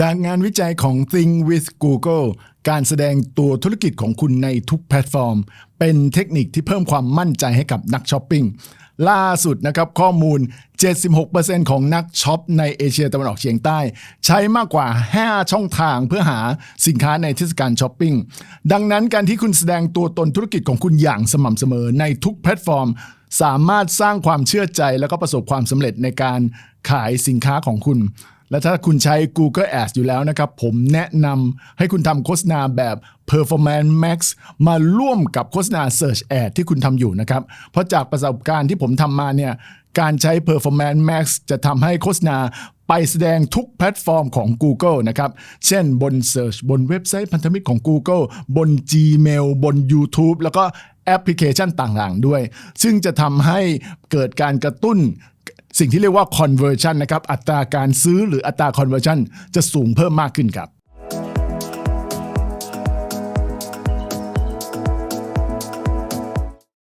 จากงานวิจัยของ Think with Google การแสดงตัวธุรกิจของคุณในทุกแพลตฟอร์ม เป็นเทคนิคที่เพิ่มความมั่นใจให้กับนักช้อปปิ้งล่าสุดนะครับข้อมูล 76%ของนักช็อปในเอเชียตะวันออกเฉียงใต้ ใช้มากกว่า 5 ช่องทางเพื่อหาสินค้าในเทศกาลช้อปปิ้งดังนั้นการที่คุณแสดงตัวตนธุรกิจของคุณอย่างสม่ำเสมอในทุกแพลตฟอร์ม สามารถสร้างความเชื่อใจแล้วก็ประสบความสำเร็จในการขายสินค้าของคุณ และถ้าคุณใช้ Google Ads อยู่แล้วนะครับ ผมแนะนำให้คุณทำโฆษณาแบบ Performance Max มาร่วมกับโฆษณา Search Ad ที่คุณทำอยู่นะครับ เพราะจากประสบการณ์ที่ผมทำมาเนี่ย การใช้ Performance Max จะทำให้โฆษณาไปแสดงทุกแพลตฟอร์มของ Google นะครับ เช่นบน Search บนเว็บไซต์พันธมิตรของ Google บน Gmail บน YouTube แล้วก็แอปพลิเคชันต่างๆ ด้วย ซึ่งจะทำให้เกิดการกระตุ้น สิ่งที่เรียกว่า conversion นะครับ อัตราการซื้อหรืออัตรา conversion จะสูงเพิ่มมากขึ้นครับ